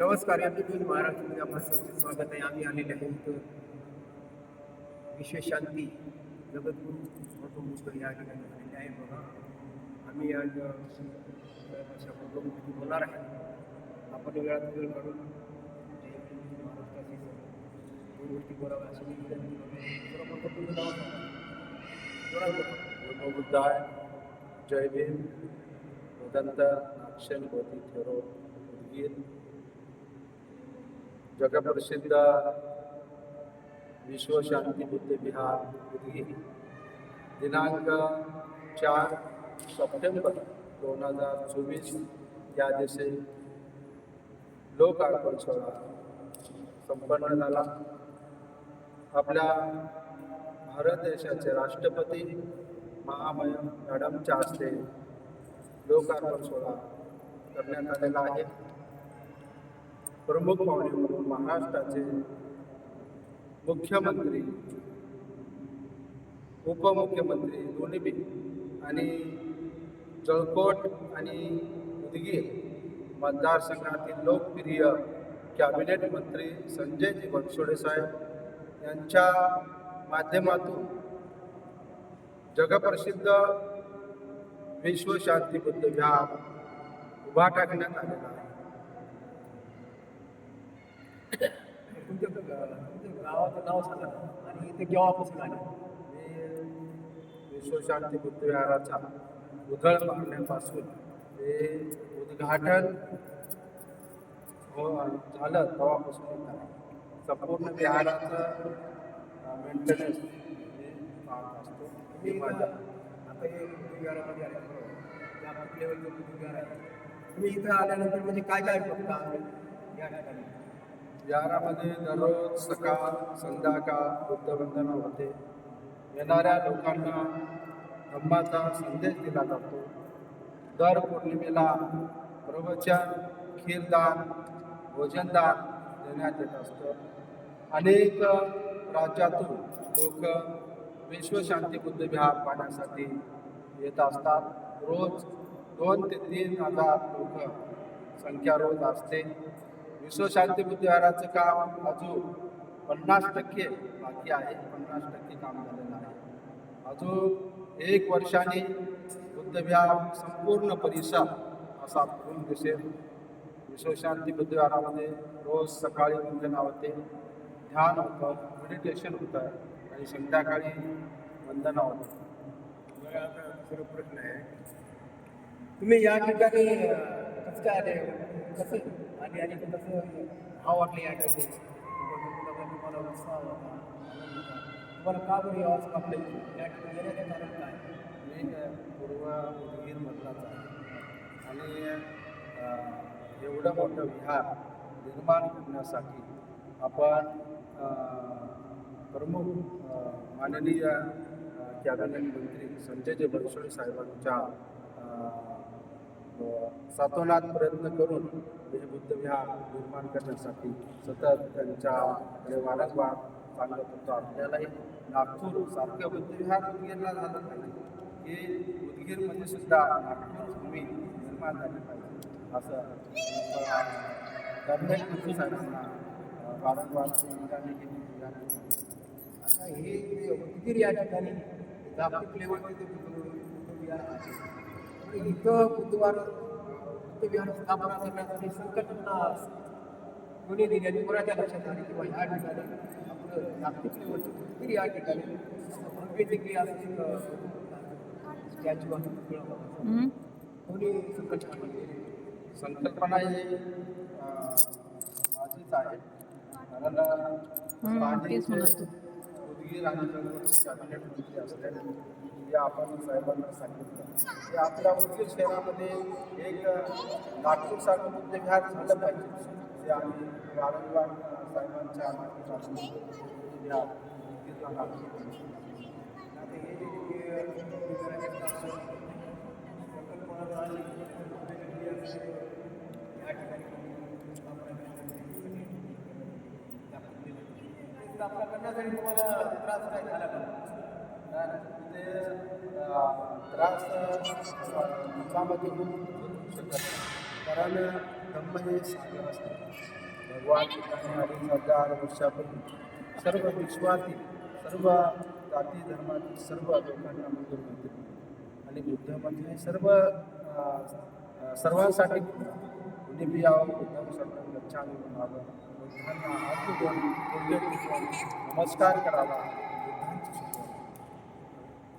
नमस्कार आम्ही ठिकाणी महाराष्ट्रामध्ये आपलं सर्वांचे स्वागत आहे. आम्ही आलेले आहोत विश्वशांती जगद्गुरू मुस्कर या ठिकाणी झालेले आहे बघा. आम्ही आज अशा गौतम बोलणार आहे. आपण वेळात वेळ काढून महाराष्ट्राची दोन गोष्टी बोलाव्या अशी मी विनंती बुद्धाय जय भीम. उदंत नाक्षल गोती थेरो उदगीर. जगप्रसिद्ध विश्वशांती बुद्ध विहार दिनांक चार सप्टेंबर दोन हजार चोवीस या दिवशी लोक अर्पण सोहळा संपन्न झाला. आपल्या भारत देशाचे राष्ट्रपती महामय मॅडमच्या हस्ते लोकार्पण सोहळा करण्यात आलेला आहे. प्रमुख पाहुणे म्हणून महाराष्ट्राचे मुख्यमंत्री उपमुख्यमंत्री दोन्ही बी आणि जळकोट आणि उदगीर मतदारसंघातील लोकप्रिय कॅबिनेट मंत्री संजयजी बनसोडे साहेब यांच्या माध्यमातून जगप्रसिद्ध विश्वशांतीबद्ध व्याप उभा टाकण्यात आलेला आहे. तुमच्या गावाचं नाव सांगा आणि इथे केव्हापासून आले? मी विश्वशांती बुद्ध विहाराचा उधळ मारण्यापासून ते उद्घाटन हो झालं तेव्हापासून येत आहे. संपूर्ण विहाराचं मेंटेनन्स पाहत असतो. मी मी माझ्या आता हे बुद्धविहारामध्ये आले बरोबर. या आपल्या लेवलचं बुद्धविहार आहे. तुम्ही इथं आल्यानंतर म्हणजे काय काय बघता? या ठिकाणी. विहारामध्ये दररोज सकाळ संध्याकाळ बुद्धवंदना होते. येणाऱ्या लोकांना धम्माचा संदेश दिला जातो. दर पौर्णिमेला प्रवचन खीरदान भोजनदान देण्यात येत असतं. अनेक राज्यातून लोक विश्वशांती बुद्धविहार पाहण्यासाठी येत असतात. रोज दोन ते तीन हजार लोक संख्या रोज असते. विश्वशांती बुद्ध काम अजून पन्नास टक्के बाकी आहे पन्नास टक्के काम झालेलं आहे. अजून एक वर्षाने बुद्ध संपूर्ण परिसर असा फुलून दिसेल. विश्वशांती बुद्धविहारामध्ये रोज सकाळी वंदना होते ध्यान होतं मेडिटेशन होतं आणि संध्याकाळी वंदना होतं. मला आता दुसरा प्रश्न आहे. तुम्ही या ठिकाणी कसं काय आले कसं आणि आणि कसं भाव वाटलं या ठिकाणी तुम्हाला उत्साह होता तुम्हाला का बरं आवाज कापले? या ठिकाणी येण्याचं कारण काय? एक अ, उदगीर मधलाच आहे. आणि एवढं मोठं विहार निर्माण करण्यासाठी आपण प्रमुख माननीय कॅबिनेट मंत्री संजय बनसोडे साहेबांच्या सातोनात प्रयत्न करून हे बुद्ध विहार निर्माण करण्यासाठी सतत त्यांच्या वारंवार सांगत होतो. आपल्यालाही नागपूर सारखं बुद्धविहार उदगीरला झालं पाहिजे. हे उदगीरमध्ये सुद्धा नागपूर भूमी निर्माण झाली पाहिजे असं कॅबिनेट मंत्री साहेबांना वारंवार आता हे उदगीर या ठिकाणी जागतिक लेवलचे बुद्ध बुद्धविहार आहे इथं बुधवार बुद्धविहार स्थापना करण्यासाठी संकल्पना कोणी दिली आणि कोणाच्या लक्षात आली किंवा या ठिकाणी आपलं जागतिक लेवलचे बुद्धगिरी या ठिकाणी असं स्टॅच्यू आहे कोणी संकल्पना केली संकल्पना ही माझीच आहे. कारण माझे उदगीर आणि जळगावचे कॅबिनेट मंत्री असल्याने जे आपण साहेबांना सांगितलं. की आपल्या उदगीर शहरामध्ये एक नागपूरसारखं बुद्ध विहार झालं पाहिजे. ते आम्ही वारंवार साहेबांच्या माध्यमातून बुद्ध विहार उदगीरला लागू आता हे जे बुद्धविहाराचे संकल्पना आणि या ठिकाणी स्थापना करण्यासाठी स्थापना करण्यासाठी तुम्हाला त्रास काय झाला का? ते त्रास मुलामध्ये होऊ शकत कारण धम्म हे सागर असतात भगवान ठिकाणी अडीच हजार वर्षापूर्वी सर्व विश्वातील सर्व जाती धर्मातील सर्व लोकांना बुद्ध म्हणते आणि बुद्ध म्हणजे सर्व सर्वांसाठी कुणी यावं बुद्धम सर्व गच्छामी बुद्धांना हात नमस्कार करावा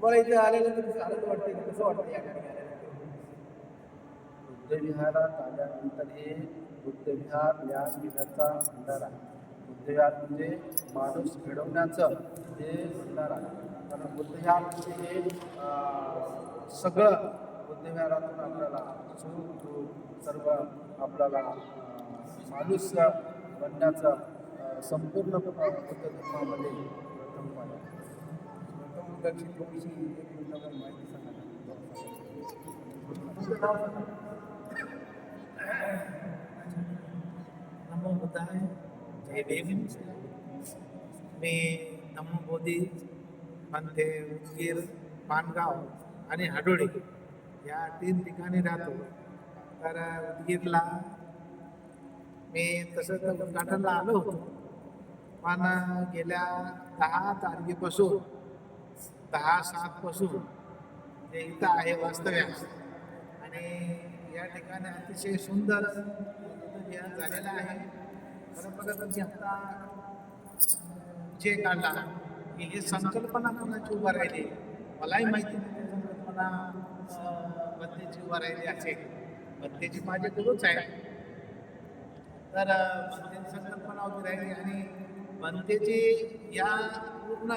तुम्हाला इथे आल्यानंतर कसं आनंद वाटते कसं वाटतं या ठिकाणी आल्यानंतर बुद्धविहारात आल्यानंतर हे बुद्धविहार ज्ञान घेण्याचा भंडार आहे. बुद्धविहार म्हणजे माणूस घडवण्याचं हे भंडार आहे. कारण बुद्धविहार म्हणजे हे सगळं बुद्धविहारातून आपल्याला सुख दुःख सर्व आपल्याला माणूस बनण्याचं संपूर्ण बुद्ध धर्मामध्ये प्रथम पाहिजे त्याची थोडीशी एक मिनिटावर माहिती सांगा. नमो बुद्धाय जय भीम। मी नमो बोधी पंथे उदगीर पानगाव आणि हाडोळी या तीन ठिकाणी राहतो. तर उदगीरला मी तसं तर उद्घाटनला आलो होतो. पण गेल्या दहा तारखेपासून दहा सातपासून जे इथं आहे वास्तव्यास. आणि या ठिकाणी अतिशय सुंदर विहार झालेला आहे. खरं आता जे काढला की ही संकल्पना कोणाची उभा राहिली मलाही माहिती नाही संकल्पना अं, उभा राहिली असेल. बंदेची माझे गुरुच आहे. तर संकल्पना उभी राहिली आणि बंदेची या पूर्ण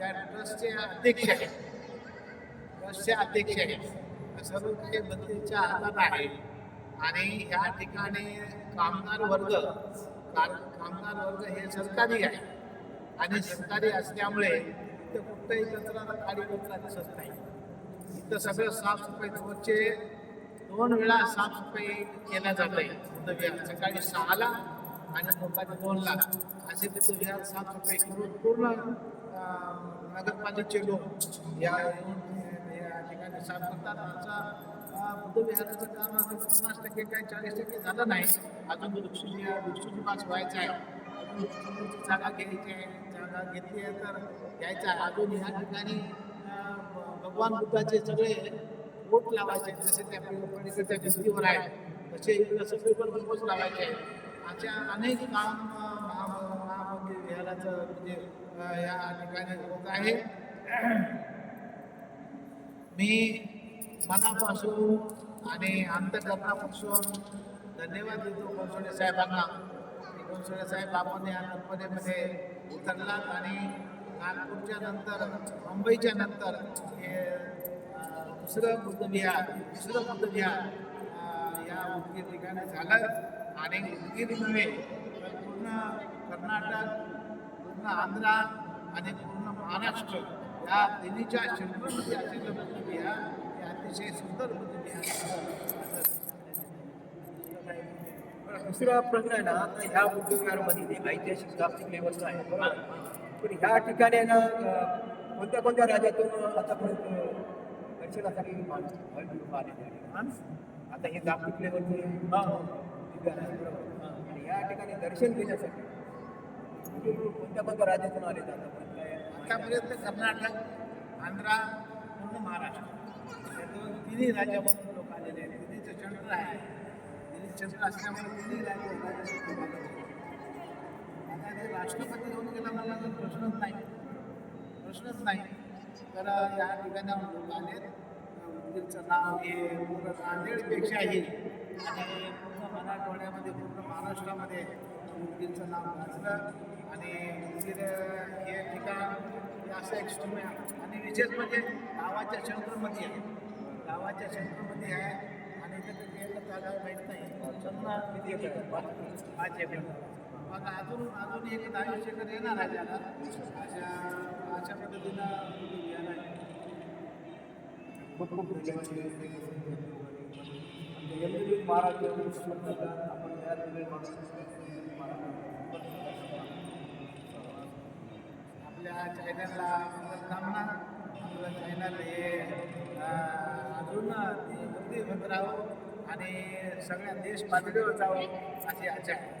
या ट्रस्टचे अध्यक्ष आहे ट्रस्टचे अध्यक्ष आहे सर्व काही बदलीच्या हातात आहे. आणि या ठिकाणी कामगार वर्ग कारण कामगार वर्ग हे सरकारी आहे. आणि सरकारी असल्यामुळे इथं कुठंही कचरा खाली कचरा दिसत नाही इथं सगळं साफसफाई रोजचे दोन वेळा साफसफाई केल्या जात. आहे सकाळी सहाला आणि दुपारी दोनला. असे विहार साफसफाई करून पूर्ण नगरपालिकेचे लोक या या ठिकाणी साफ करतात. आमचा अं, बुद्धविहाराचं काम आता पन्नास टक्के काय चाळीस टक्के झालं नाही. अजून वृक्षुजी वृक्षुजी पास व्हायचं आहे. अजून जागा घ्यायची आहे. जागा घेतली आहे तर घ्यायचं आहे. अजून ह्या ठिकाणी भ- भगवान बुद्धाचे सगळे बोट लावायचे. जसे त्या पलीकडच्या भिंतीवर आहे तसे इकडं सगळीकडे बोट लावायचे. आहे अशा अनेक काम अं, महा- महामंदिर विहाराचं म्हणजे या ठिकाणी होत आहे. मी मनापासून आणि अंतकरणापासून धन्यवाद देतो कोसोडे साहेबांना. की साहेब आपण या कंपनीमध्ये उतरलात आणि नागपूरच्या नंतर मुंबईच्या नंतर हे दुसरं बुद्धविहार दुसरं बुद्धविहार या उदगीर ठिकाणी झालं. आणि उदगीर नव्हे पूर्ण कर्नाटक आंध्रा आणि पूर्ण महाराष्ट्र या तिन्हीच्या क्षेत्रामध्ये असलेलं बुद्धविहार हे अतिशय सुंदर बरं, दुसरा प्रश्न आहे ना आता ह्या ते ऐतिहासिक जागतिक लेवलचं आहे बरोबर? पण ह्या ठिकाणी ना कोणत्या कोणत्या राज्यातून आतापर्यंत दर्शनासाठी माणसं आलेले आता हे जागतिक लेवलचे आणि या ठिकाणी दर्शन घेण्यासाठी कोणत्या कोणत्या राज्यातून आले जातात? आतापर्यंत कर्नाटक आंध्रा पूर्ण महाराष्ट्र. या तिन्ही राज्यामधून लोक आलेले आहेत. तिन्हीचं चंद्र आहे तिन्ही चंद्र असल्यामुळे तिन्ही राज्य आता ते राष्ट्रपती होऊन गेला मला तर प्रश्नच नाही. प्रश्नच नाही. तर या ठिकाणी लोक आले उदगीरचं नाव हे पूर्ण नांदेडपेक्षाही आणि पूर्ण मराठवाड्यामध्ये पूर्ण महाराष्ट्रामध्ये उदगीरचं नाव गाजलं आणि उदगीर हे ठिकाण हे असं एक आहे. आणि विशेष म्हणजे गावाच्या सेंटरमध्ये आहे. गावाच्या सेंटरमध्ये आहे आणि इथं गेलं जागा माहीत नाही. चंद्रा किती एकर? पाच मग अजून अजून एक दहा वीस येणार आहे त्याला. अशा अशा पद्धतीनं उद्यान खूप खूप धन्यवाद महाराज आपण या चॅनलला कामना आपलं चॅनल हे अजून ती वृद्धी होत राहावं आणि सगळ्या देश पातळीवर जावं अशी आशा आहे.